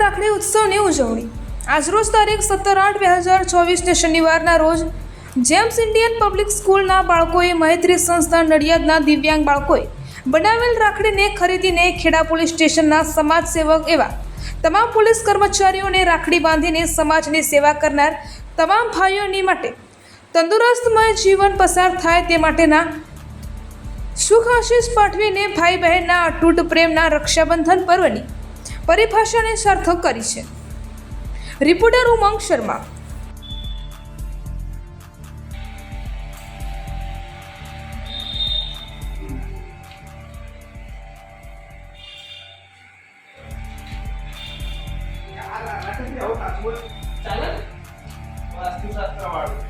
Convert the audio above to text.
રાખડી ઉત્સવની ઉજવણી. આજરોજ તારીખ સત્તર આઠ બે હજાર ચોવીસને શનિવારના રોજ જેમ્સ ઇન્ડિયન પબ્લિક સ્કૂલના બાળકોએ મૈત્રી સંસ્થા નડિયાદના દિવ્યાંગ બાળકોએ બનાવેલ રાખડીને ખરીદીને ખેડા પોલીસ સ્ટેશનના સમાજ સેવક એવા તમામ પોલીસ કર્મચારીઓને રાખડી બાંધીને સમાજની સેવા કરનાર તમામ ભાઈઓની માટે તંદુરસ્તમય જીવન પસાર થાય તે માટેના સુખ આશીષ પાઠવીને ભાઈ બહેનના અતૂટ પ્રેમના રક્ષાબંધન પર્વની પરિભાષાને સાર્થક કરી છે. રિપોર્ટર ઉમંગ શર્મા. ચાલે? વાસ્તુશાસ્ત્ર વાળું.